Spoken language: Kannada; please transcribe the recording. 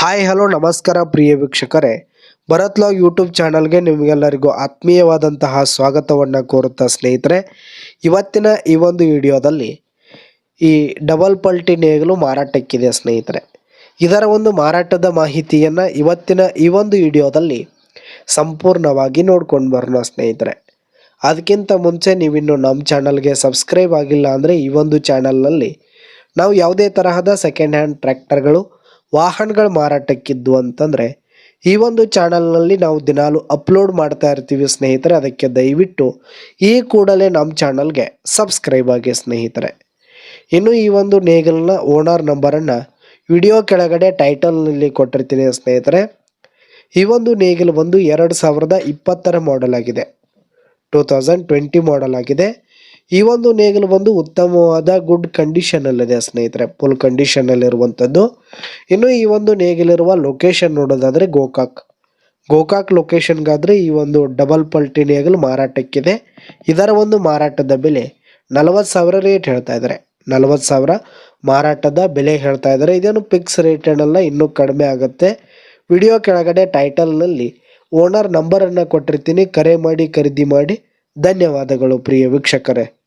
ಹಾಯ್ ಹಲೋ ನಮಸ್ಕಾರ ಪ್ರಿಯ ವೀಕ್ಷಕರೇ. ಭರತ್ ಲಾಗ್ ಯೂಟ್ಯೂಬ್ ಚಾನಲ್ಗೆ ನಿಮಗೆಲ್ಲರಿಗೂ ಆತ್ಮೀಯವಾದಂತಹ ಸ್ವಾಗತವನ್ನು ಕೋರುತ್ತಾ ಸ್ನೇಹಿತರೆ. ಇವತ್ತಿನ ಈ ಒಂದು ವಿಡಿಯೋದಲ್ಲಿ ಈ ಡಬಲ್ ಪಲ್ಟಿ ನೇಗಲು ಮಾರಾಟಕ್ಕಿದೆ ಸ್ನೇಹಿತರೆ. ಇದರ ಒಂದು ಮಾರಾಟದ ಮಾಹಿತಿಯನ್ನು ಇವತ್ತಿನ ಈ ಒಂದು ವಿಡಿಯೋದಲ್ಲಿ ಸಂಪೂರ್ಣವಾಗಿ ನೋಡ್ಕೊಂಡು ಬರೋಣ ಸ್ನೇಹಿತರೆ. ಅದಕ್ಕಿಂತ ಮುಂಚೆ ನೀವಿನ್ನು ನಮ್ಮ ಚಾನಲ್ಗೆ ಸಬ್ಸ್ಕ್ರೈಬ್ ಆಗಿಲ್ಲ ಅಂದರೆ ಈ ಒಂದು ಚಾನಲ್ನಲ್ಲಿ ನಾವು ಯಾವುದೇ ತರಹದ ಸೆಕೆಂಡ್ ಹ್ಯಾಂಡ್ ಟ್ರ್ಯಾಕ್ಟರ್ಗಳು ವಾಹನಗಳು ಮಾರಾಟಕ್ಕಿದ್ದು ಅಂತಂದರೆ, ಈ ಒಂದು ಚಾನಲ್ನಲ್ಲಿ ನಾವು ದಿನಾಲು ಅಪ್ಲೋಡ್ ಮಾಡ್ತಾ ಇರ್ತೀವಿ ಸ್ನೇಹಿತರೆ, ಅದಕ್ಕೆ ದಯವಿಟ್ಟು ಈ ಕೂಡಲೇ ನಮ್ಮ ಚಾನಲ್ಗೆ ಸಬ್ಸ್ಕ್ರೈಬ್ ಆಗಿ ಸ್ನೇಹಿತರೆ. ಇನ್ನು ಈ ಒಂದು ನೇಗಲ್ನ ಓನರ್ ನಂಬರನ್ನು ವಿಡಿಯೋ ಕೆಳಗಡೆ ಟೈಟಲ್ನಲ್ಲಿ ಕೊಟ್ಟಿರ್ತೀನಿ ಸ್ನೇಹಿತರೆ. ಈ ಒಂದು ನೇಗಿಲ್ ಒಂದು ಎರಡು ಸಾವಿರದ ಇಪ್ಪತ್ತರ ಮಾಡೆಲ್ ಆಗಿದೆ. ಟೂ ತೌಸಂಡ್ ಟ್ವೆಂಟಿ ಮಾಡೆಲ್ ಆಗಿದೆ. ಈ ಒಂದು ನೇಗಿಲು ಬಂದು ಉತ್ತಮವಾದ ಗುಡ್ ಕಂಡೀಷನ್ ಅಲ್ಲಿದೆ ಸ್ನೇಹಿತರೆ. ಫುಲ್ ಕಂಡೀಷನಲ್ಲಿರುವಂಥದ್ದು ಇನ್ನು ಈ ಒಂದು ನೇಗಿಲಿರುವ ಲೊಕೇಶನ್ ನೋಡೋದಾದರೆ ಗೋಕಾಕ್. ಗೋಕಾಕ್ ಲೊಕೇಶನ್ಗಾದರೆ ಈ ಒಂದು ಡಬಲ್ ಪಲ್ಟಿ ನೇಗಿಲು ಮಾರಾಟಕ್ಕಿದೆ. ಇದರ ಒಂದು ಮಾರಾಟದ ಬೆಲೆ ನಲವತ್ತು ಸಾವಿರ ರೇಟ್ ಹೇಳ್ತಾ ಇದ್ದಾರೆ. ನಲವತ್ತು ಸಾವಿರ ಮಾರಾಟದ ಬೆಲೆ ಹೇಳ್ತಾ ಇದ್ದಾರೆ. ಇದೇನು ಫಿಕ್ಸ್ ರೇಟ್ ಏನಲ್ಲ ಇನ್ನೂ ಕಡಿಮೆ ಆಗುತ್ತೆ. ವಿಡಿಯೋ ಕೆಳಗಡೆ ಟೈಟಲ್ನಲ್ಲಿ ಓನರ್ ನಂಬರನ್ನು ಕೊಟ್ಟಿರ್ತೀನಿ. ಕರೆ ಮಾಡಿ, ಖರೀದಿ ಮಾಡಿ. ಧನ್ಯವಾದಗಳು ಪ್ರಿಯ ವೀಕ್ಷಕರೇ.